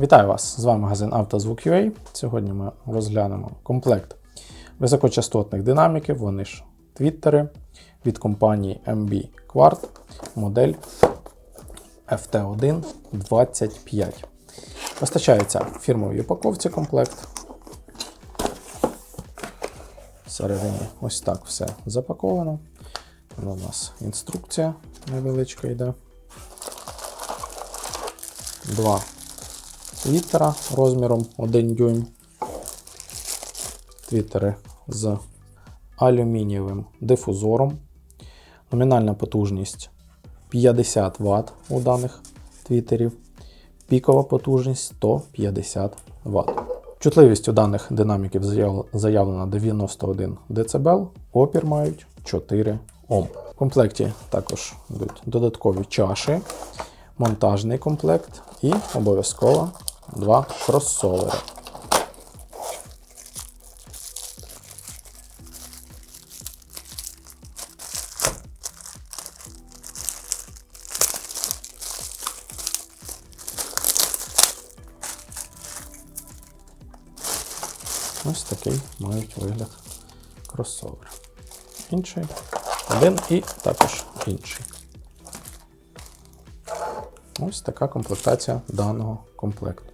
Вітаю вас! З вами магазин «Автозвук.UA». Сьогодні ми розглянемо комплект високочастотних динаміків, вони ж твіттери від компанії MB Quart, модель FT1 25. Постачається в фірмовій упаковці комплект. Всередині ось так все запаковано. Тут у нас інструкція невеличка йде. Два твіттера розміром 1 дюйм. Твіттери з алюмінієвим дифузором. Номінальна потужність 50 Вт у даних твіттерів. Пікова потужність 150 Вт. Чутливість у даних динаміків заявлена 91 дБ, опір мають 4 Ом. В комплекті також йдуть додаткові чаші, монтажний комплект і обов'язково два кросовери. Ось такий мають вигляд кросовер. Інший. Один і також інший. Ось така комплектація даного комплекту.